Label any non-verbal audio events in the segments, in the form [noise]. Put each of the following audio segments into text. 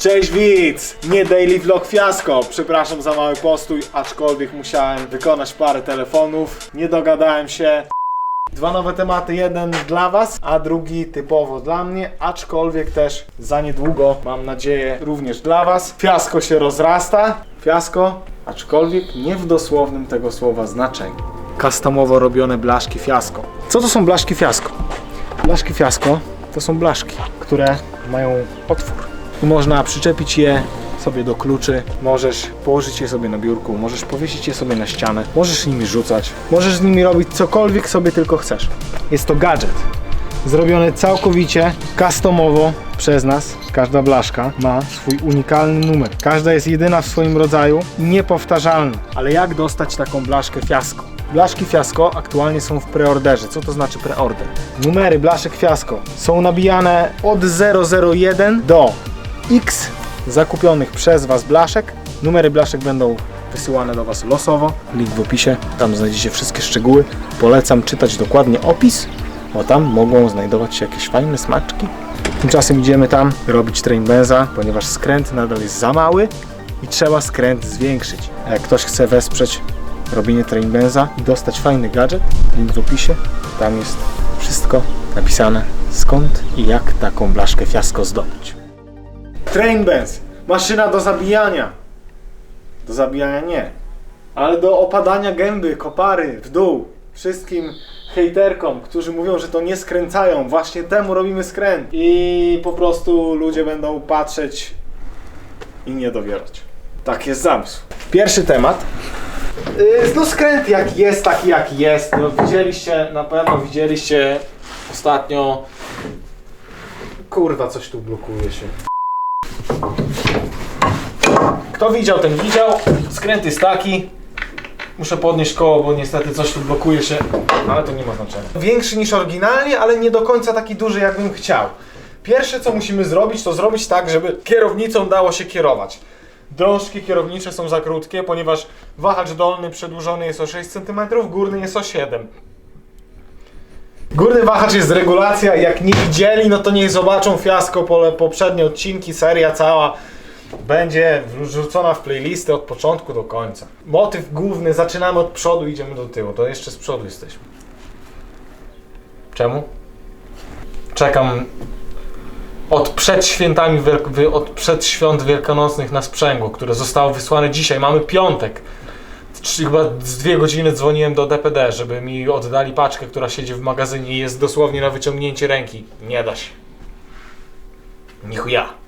Cześć widz! Nie daily vlog fiasko. Przepraszam za mały postój, aczkolwiek musiałem wykonać parę telefonów. Nie dogadałem się. Dwa nowe tematy, jeden dla Was, a drugi typowo dla mnie, aczkolwiek też za niedługo, mam nadzieję, również dla Was. Fiasko się rozrasta. Fiasko, aczkolwiek nie w dosłownym tego słowa znaczeniu. Customowo robione blaszki fiasko. Co to są blaszki fiasko? Blaszki fiasko to są blaszki, które mają otwór. Można przyczepić je sobie do kluczy, możesz położyć je sobie na biurku, możesz powiesić je sobie na ścianę, możesz nimi rzucać, możesz z nimi robić cokolwiek sobie tylko chcesz. Jest to gadżet. Zrobiony całkowicie customowo przez nas. Każda blaszka ma swój unikalny numer. Każda jest jedyna w swoim rodzaju i niepowtarzalna. Ale jak dostać taką blaszkę fiasko? Blaszki Fiasko aktualnie są w preorderze. Co to znaczy preorder? Numery blaszek Fiasko są nabijane od 001 do X zakupionych przez Was blaszek. Numery blaszek będą wysyłane do Was losowo. Link w opisie, tam znajdziecie wszystkie szczegóły. Polecam czytać dokładnie opis, bo tam mogą znajdować się jakieś fajne smaczki. Tymczasem idziemy tam robić train benza, ponieważ skręt nadal jest za mały i trzeba skręt zwiększyć. A jak ktoś chce wesprzeć robienie train benza i dostać fajny gadżet, link w opisie, tam jest wszystko napisane skąd i jak taką blaszkę fiasko zdobyć. Train maszyna do zabijania. Do zabijania nie, ale do opadania gęby, kopary w dół. Wszystkim hejterkom, którzy mówią, że to nie skręcają, właśnie temu robimy skręt. I po prostu ludzie będą patrzeć i nie dowierać. Tak jest zamysł. Pierwszy temat. Yy, No skręt jak jest, taki jak jest. No, widzieliście, na pewno widzieliście ostatnio. Kurwa, coś tu blokuje się. Kto widział, ten widział. Skręt jest taki. Muszę podnieść koło, bo niestety coś tu blokuje się, ale to nie ma znaczenia. Większy niż oryginalnie, ale nie do końca taki duży, jakbym chciał. Pierwsze, co musimy zrobić, to zrobić tak, żeby kierownicą dało się kierować. Drążki kierownicze są za krótkie, ponieważ wahacz dolny przedłużony jest o 6 cm, górny jest o 7 Górny wahacz jest regulacja, jak nie widzieli, no to niech zobaczą fiasko poprzednie odcinki, seria cała będzie wrzucona w playlisty od początku do końca. Motyw główny, zaczynamy od przodu, idziemy do tyłu, to jeszcze z przodu jesteśmy. Czemu? Czekam od przed świętami, od przed świąt wielkanocnych na sprzęgło, które zostało wysłane dzisiaj. Mamy piątek. Chyba z dwie godziny dzwoniłem do DPD, żeby mi oddali paczkę, która siedzi w magazynie i jest dosłownie na wyciągnięcie ręki. Nie da się. Nichuja.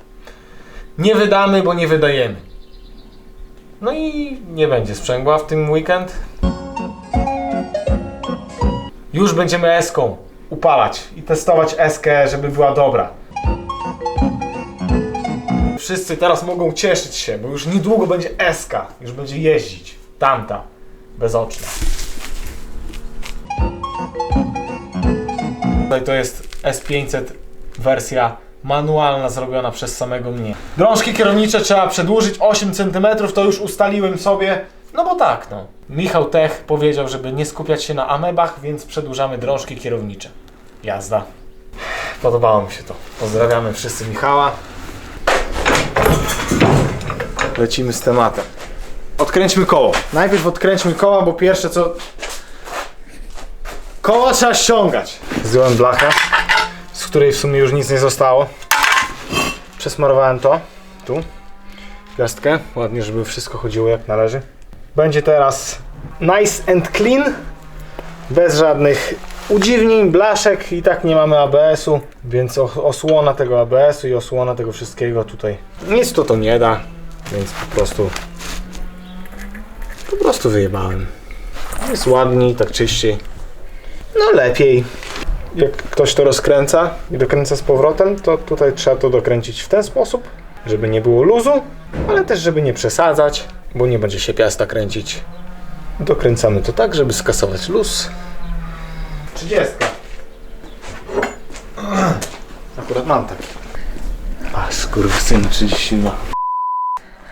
Nie wydamy, bo nie wydajemy. No i nie będzie sprzęgła w tym weekend. Już będziemy eską upalać i testować eskę, żeby była dobra. Wszyscy teraz mogą cieszyć się, bo już niedługo będzie eska, już będzie jeździć. Tamta, bezoczna. Tutaj to jest S500 wersja manualna zrobiona przez samego mnie. Drążki kierownicze trzeba przedłużyć 8 cm, to już ustaliłem sobie. No bo tak, no. Michał Tech powiedział, żeby nie skupiać się na amebach, więc przedłużamy drążki kierownicze. Jazda. Podobało mi się to. Pozdrawiamy wszyscy Michała. Lecimy z tematem. Odkręćmy koło. Najpierw odkręćmy koła, bo pierwsze co... Koło trzeba ściągać. Zdjąłem blachę, z której w sumie już nic nie zostało. Przesmarowałem to, tu, gwiazdkę, ładnie, żeby wszystko chodziło jak należy. Będzie teraz nice and clean, bez żadnych udziwnień, blaszek i tak nie mamy ABS-u, więc os- osłona tego ABS-u i osłona tego wszystkiego tutaj nic to to nie da, więc po prostu po prostu wyjebałem. Jest ładniej, tak czyściej. No lepiej. Jak ktoś to rozkręca i dokręca z powrotem, to tutaj trzeba to dokręcić w ten sposób, żeby nie było luzu, ale też żeby nie przesadzać, bo nie będzie się piasta kręcić. Dokręcamy to tak, żeby skasować luz. 30. Akurat mam taki. A skurwysyn 32.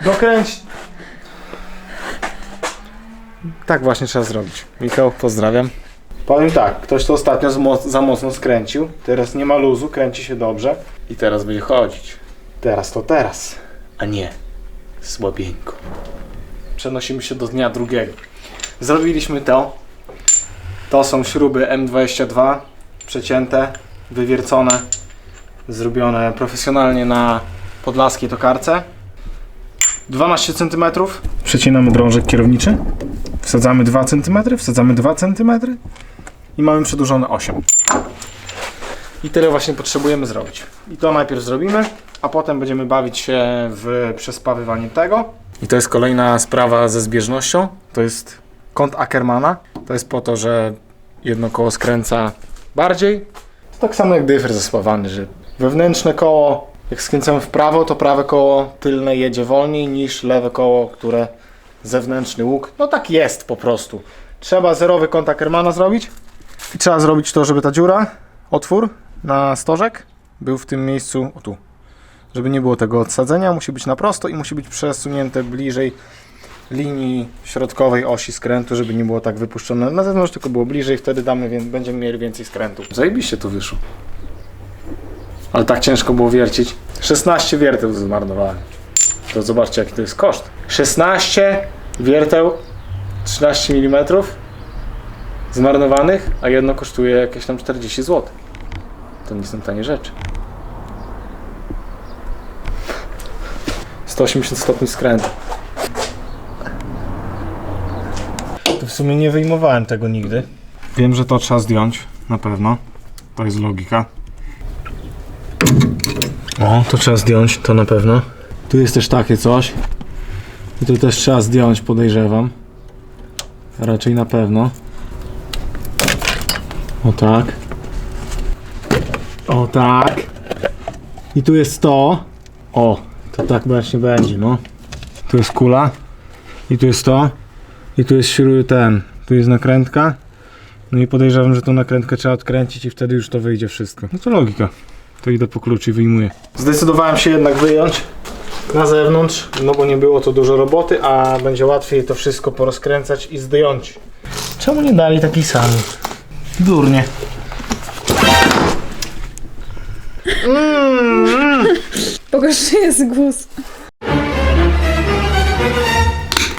Dokręć. Tak właśnie trzeba zrobić. Michał, pozdrawiam. Powiem tak, ktoś to ostatnio za mocno skręcił, teraz nie ma luzu, kręci się dobrze i teraz będzie chodzić. Teraz to teraz. a nie słabieńko. Przenosimy się do dnia drugiego. Zrobiliśmy to. To są śruby M22 przecięte, wywiercone, zrobione profesjonalnie na podlaskiej tokarce. 12 cm. Przecinamy drążek kierowniczy. Wsadzamy 2 cm, wsadzamy 2 cm i mamy przedłużone 8. I tyle właśnie potrzebujemy zrobić. I to najpierw zrobimy, a potem będziemy bawić się w przespawywanie tego. I to jest kolejna sprawa ze zbieżnością. To jest kąt Ackermana. To jest po to, że jedno koło skręca bardziej. Tak samo jak dyfer zespawany, że wewnętrzne koło, jak skręcamy w prawo, to prawe koło tylne jedzie wolniej niż lewe koło, które zewnętrzny łuk. No tak jest po prostu. Trzeba zerowy kąt Ackermana zrobić. I trzeba zrobić to, żeby ta dziura, otwór na stożek był w tym miejscu, o tu. Żeby nie było tego odsadzenia, musi być na prosto i musi być przesunięte bliżej linii środkowej osi skrętu, żeby nie było tak wypuszczone na zewnątrz, tylko było bliżej, wtedy damy, będziemy mieli więcej skrętów. Zajebiście to wyszło. Ale tak ciężko było wiercić. 16 wierteł zmarnowałem. To zobaczcie jaki to jest koszt. 16 wierteł 13 mm zmarnowanych, a jedno kosztuje jakieś tam 40 zł. To nie są tanie rzeczy. 180 stopni skrętu. To w sumie nie wyjmowałem tego nigdy. Wiem, że to trzeba zdjąć, na pewno. To jest logika. O, to trzeba zdjąć, to na pewno. Tu jest też takie coś. I to też trzeba zdjąć, podejrzewam. Raczej na pewno. O tak. O tak. I tu jest to. O, to tak właśnie będzie, no. Tu jest kula. I tu jest to. I tu jest śrub ten. Tu jest nakrętka. No i podejrzewam, że tą nakrętkę trzeba odkręcić i wtedy już to wyjdzie wszystko. No to logika. To idę po klucz i wyjmuję. Zdecydowałem się jednak wyjąć na zewnątrz, no bo nie było to dużo roboty, a będzie łatwiej to wszystko porozkręcać i zdjąć. Czemu nie dali taki sam? Durnie. Pokaż, że jest głos.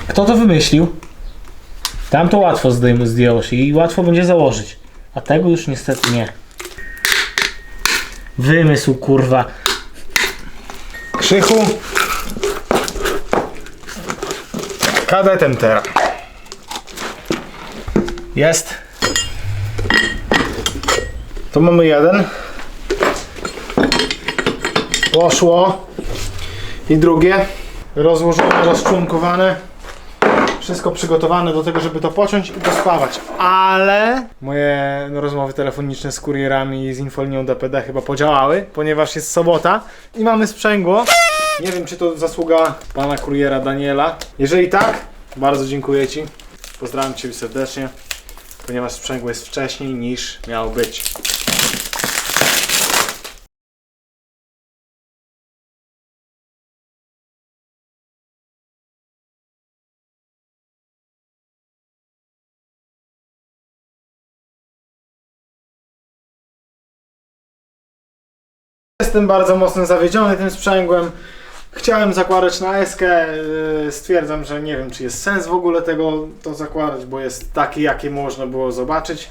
Kto to wymyślił? Tam to łatwo zdejmu zdjęło się i łatwo będzie założyć. A tego już niestety nie. Wymysł kurwa. Krzychu. Kadetem teraz. Jest. To mamy jeden. Poszło. I drugie. Rozłożone, rozczłonkowane. Wszystko przygotowane do tego, żeby to pociąć i dospawać. Ale moje no, rozmowy telefoniczne z kurierami i z infolinią DPD chyba podziałały, ponieważ jest sobota i mamy sprzęgło. Nie wiem, czy to zasługa pana kuriera Daniela. Jeżeli tak, bardzo dziękuję Ci. Pozdrawiam Cię serdecznie, ponieważ sprzęgło jest wcześniej niż miało być. Jestem bardzo mocno zawiedziony tym sprzęgłem. Chciałem zakładać na eskę. yy, Stwierdzam, że nie wiem, czy jest sens w ogóle tego to zakładać, bo jest takie, jakie można było zobaczyć.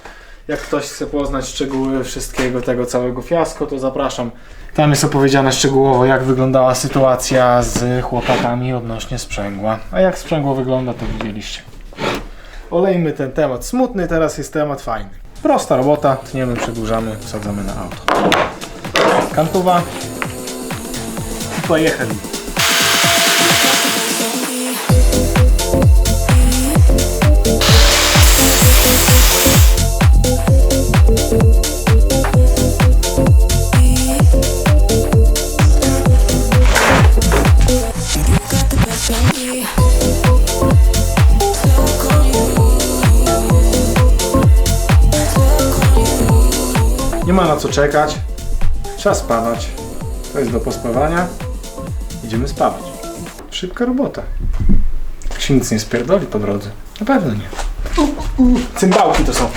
Jak ktoś chce poznać szczegóły wszystkiego tego całego fiasko, to zapraszam. Tam jest opowiedziane szczegółowo, jak wyglądała sytuacja z chłopakami odnośnie sprzęgła. A jak sprzęgło wygląda, to widzieliście. Olejmy ten temat smutny, teraz jest temat fajny. Prosta robota, tniemy, przedłużamy, wsadzamy na auto. I pojechali. Nie ma na co czekać. Trzeba spawać. To jest do pospawania. Idziemy spawać. Szybka robota. Jak się nic nie spierdoli po drodze. Na pewno nie. Cymbałki to są.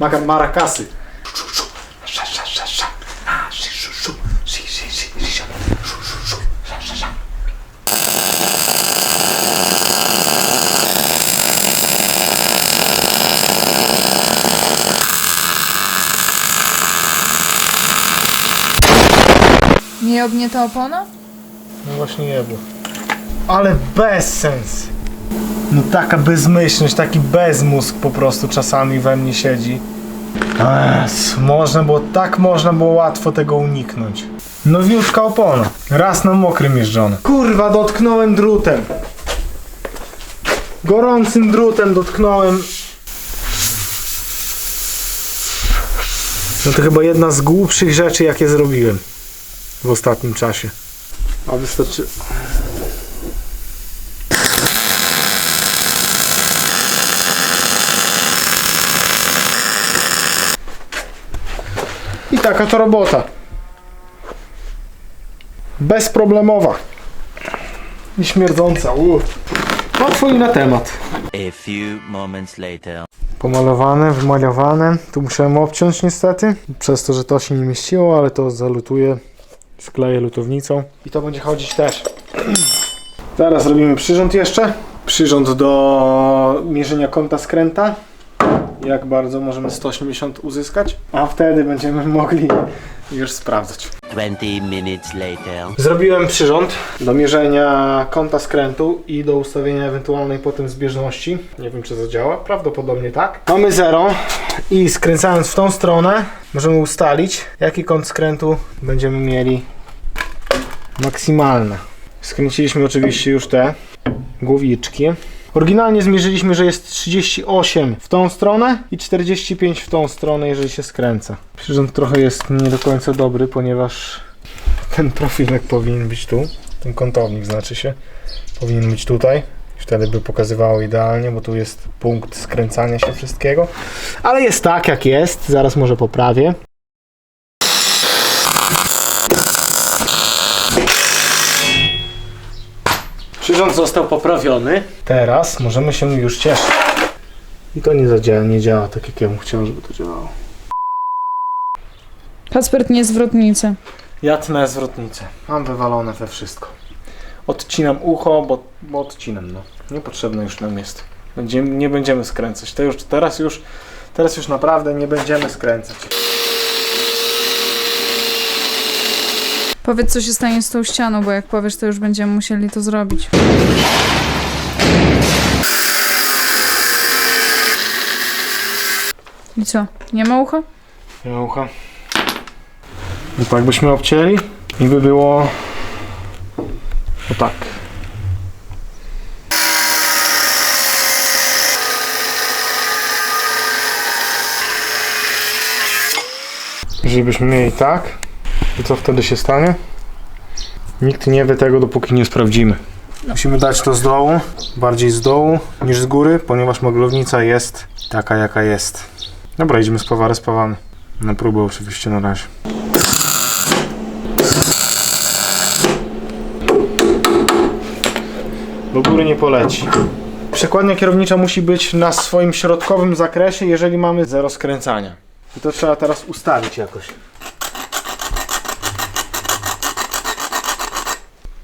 Maka- Marakasy. Nie obnieta opona? No właśnie jebło. Ale bezsens. No taka bezmyślność, taki bezmózg po prostu czasami we mnie siedzi. Ech, można było, tak można było łatwo tego uniknąć. Nowiutka opona. Raz na mokrym jeżdżony. Kurwa, dotknąłem drutem. Gorącym drutem dotknąłem. No to chyba jedna z głupszych rzeczy, jakie zrobiłem w ostatnim czasie. A wystarczy. I taka to robota. Bezproblemowa. I śmierdząca. U. Łatwo i na temat. A few moments later. Pomalowane, wymalowane. Tu musiałem obciąć niestety. Przez to, że to się nie mieściło, ale to zalutuję. Skleję lutownicą. I to będzie chodzić też. [clears throat] Teraz robimy przyrząd jeszcze. Przyrząd do mierzenia kąta skręta. Jak bardzo możemy 180 uzyskać. A wtedy będziemy mogli już sprawdzać. 20 minutes later. Zrobiłem przyrząd do mierzenia kąta skrętu i do ustawienia ewentualnej potem zbieżności. Nie wiem czy zadziała, prawdopodobnie tak. Mamy 0 i skręcając w tą stronę możemy ustalić jaki kąt skrętu będziemy mieli maksymalny. Skręciliśmy oczywiście już te głowiczki. Oryginalnie zmierzyliśmy, że jest 38 w tą stronę i 45 w tą stronę, jeżeli się skręca. Przyrząd trochę jest nie do końca dobry, ponieważ ten profilek powinien być tu. Ten kątownik znaczy się. Powinien być tutaj. Wtedy by pokazywało idealnie, bo tu jest punkt skręcania się wszystkiego. Ale jest tak jak jest. Zaraz może poprawię. Przyrząd został poprawiony. Teraz możemy się już cieszyć. I to nie zadziała, nie działa tak jak ja bym chciał, żeby to działało. Kacper nie zwrotnicę. Ja tnę zwrotnicę. Mam wywalone we wszystko. Odcinam ucho, bo, bo odcinam, no. Niepotrzebne już nam jest. Będziemy, nie będziemy skręcać. To już, teraz już, teraz już naprawdę nie będziemy skręcać. Powiedz, co się stanie z tą ścianą, bo jak powiesz, to już będziemy musieli to zrobić. I co? Nie ma ucha? Nie ma ucha. I tak byśmy obcięli i by było o tak. Jeżeli byśmy mieli tak, to co wtedy się stanie? Nikt nie wie tego, dopóki nie sprawdzimy. Musimy dać to z dołu, bardziej z dołu niż z góry, ponieważ moglownica jest taka jaka jest. Dobra, idziemy z powary spawany. Na próbę oczywiście na razie. Do góry nie poleci. Przekładnia kierownicza musi być na swoim środkowym zakresie, jeżeli mamy zero skręcania. I to trzeba teraz ustawić jakoś.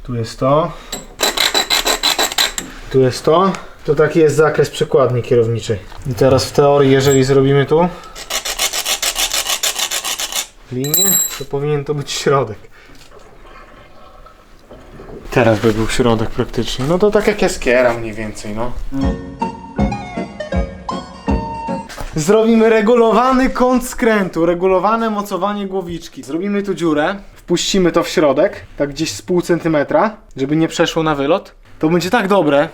Tu jest to. Tu jest to. To taki jest zakres przekładni kierowniczej. I teraz w teorii, jeżeli zrobimy tu linię, to powinien to być środek. Teraz by był środek praktycznie. No to tak jak jaskiera mniej więcej, no. Zrobimy regulowany kąt skrętu, regulowane mocowanie głowiczki. Zrobimy tu dziurę, wpuścimy to w środek, tak gdzieś z pół centymetra, żeby nie przeszło na wylot. To będzie tak dobre.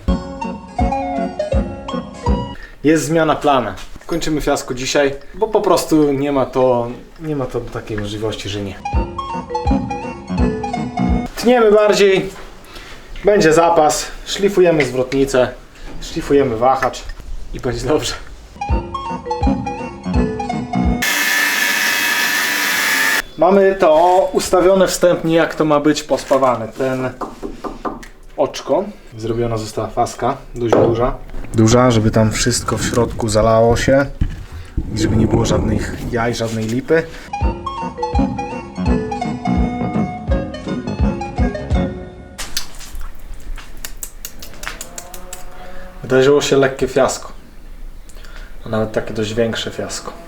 Jest zmiana plana. Kończymy fiasko dzisiaj, bo po prostu nie ma to, nie ma to takiej możliwości, że nie. Tniemy bardziej, będzie zapas, szlifujemy zwrotnicę, szlifujemy wahacz i będzie dobrze. Mamy to ustawione wstępnie, jak to ma być pospawane. Ten oczko. Zrobiona została faska, dość duża. Duża, żeby tam wszystko w środku zalało się i żeby nie było żadnych jaj, żadnej lipy. Wydarzyło się lekkie fiasko. A nawet takie dość większe fiasko.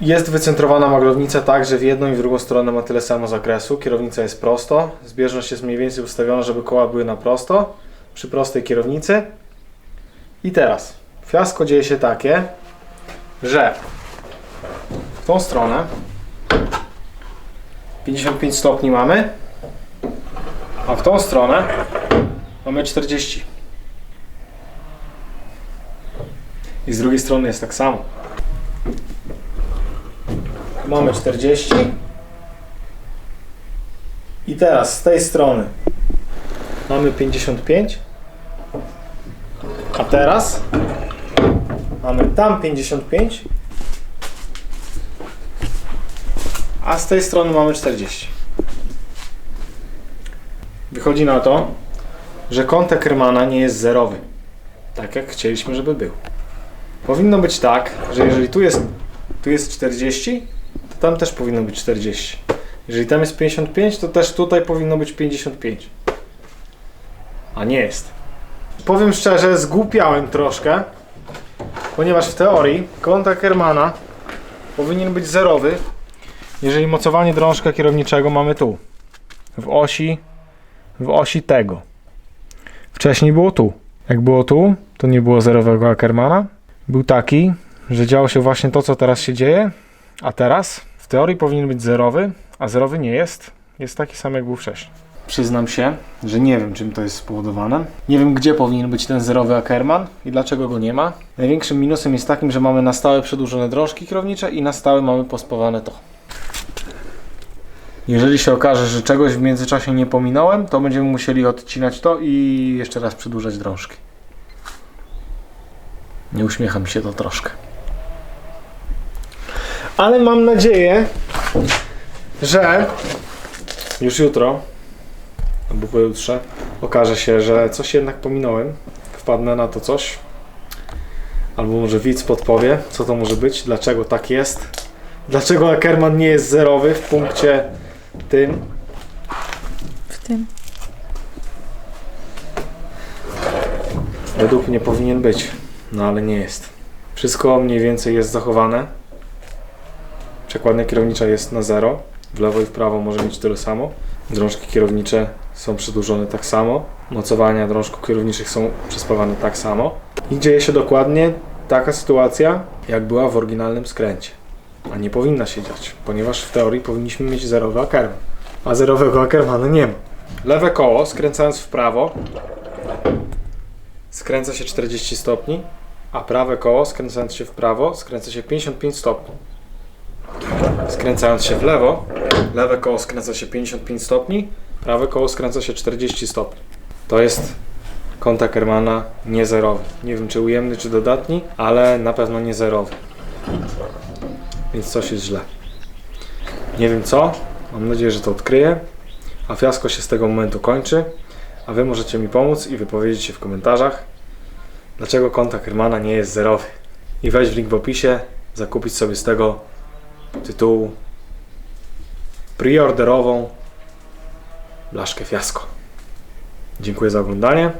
Jest wycentrowana maglownica tak, że w jedną i w drugą stronę ma tyle samo zakresu. Kierownica jest prosto. Zbieżność jest mniej więcej ustawiona, żeby koła były na prosto. Przy prostej kierownicy. I teraz. Fiasko dzieje się takie, że w tą stronę 55 stopni mamy, a w tą stronę mamy 40. I z drugiej strony jest tak samo. Mamy 40. I teraz z tej strony mamy 55. A teraz mamy tam 55. A z tej strony mamy 40. Wychodzi na to, że kąt Ackermana nie jest zerowy. Tak jak chcieliśmy, żeby był. Powinno być tak, że jeżeli tu jest, tu jest 40, to tam też powinno być 40. Jeżeli tam jest 55, to też tutaj powinno być 55. A nie jest. Powiem szczerze, zgłupiałem troszkę, ponieważ w teorii kąt Ackermana powinien być zerowy, jeżeli mocowanie drążka kierowniczego mamy tu, w osi, w osi tego. Wcześniej było tu. Jak było tu, to nie było zerowego Ackermana. Był taki, że działo się właśnie to, co teraz się dzieje, a teraz w teorii powinien być zerowy, a zerowy nie jest. Jest taki sam, jak był wcześniej. Przyznam się, że nie wiem, czym to jest spowodowane. Nie wiem, gdzie powinien być ten zerowy Ackerman i dlaczego go nie ma. Największym minusem jest takim, że mamy na stałe przedłużone drążki kierownicze i na stałe mamy pospawane to. Jeżeli się okaże, że czegoś w międzyczasie nie pominąłem, to będziemy musieli odcinać to i jeszcze raz przedłużać drążki. Nie uśmiecha mi się to troszkę. Ale mam nadzieję, że już jutro albo pojutrze okaże się, że coś jednak pominąłem. Wpadnę na to coś. Albo może widz podpowie, co to może być, dlaczego tak jest. Dlaczego Ackerman nie jest zerowy w punkcie tym. W tym. Według mnie powinien być, no ale nie jest. Wszystko mniej więcej jest zachowane. Przekładnia kierownicza jest na zero. W lewo i w prawo może mieć tyle samo. Drążki kierownicze są przedłużone tak samo. Mocowania drążków kierowniczych są przespawane tak samo. I dzieje się dokładnie taka sytuacja, jak była w oryginalnym skręcie. A nie powinna się dziać, ponieważ w teorii powinniśmy mieć zerowy Ackerman. A zerowego Ackermana nie ma. Lewe koło skręcając w prawo skręca się 40 stopni, a prawe koło skręcając się w prawo skręca się 55 stopni. Skręcając się w lewo, lewe koło skręca się 55 stopni, prawe koło skręca się 40 stopni. To jest kąt Ackermana niezerowy. Nie wiem czy ujemny, czy dodatni, ale na pewno nie zerowy. Więc coś jest źle. Nie wiem co, mam nadzieję, że to odkryję, a fiasko się z tego momentu kończy. A Wy możecie mi pomóc i wypowiedzieć się w komentarzach, dlaczego kąt Ackermana nie jest zerowy. I wejść w link w opisie, zakupić sobie z tego tytułu preorderową blaszkę fiasko. Dziękuję za oglądanie.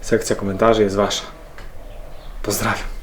Sekcja komentarzy jest Wasza. Pozdrawiam.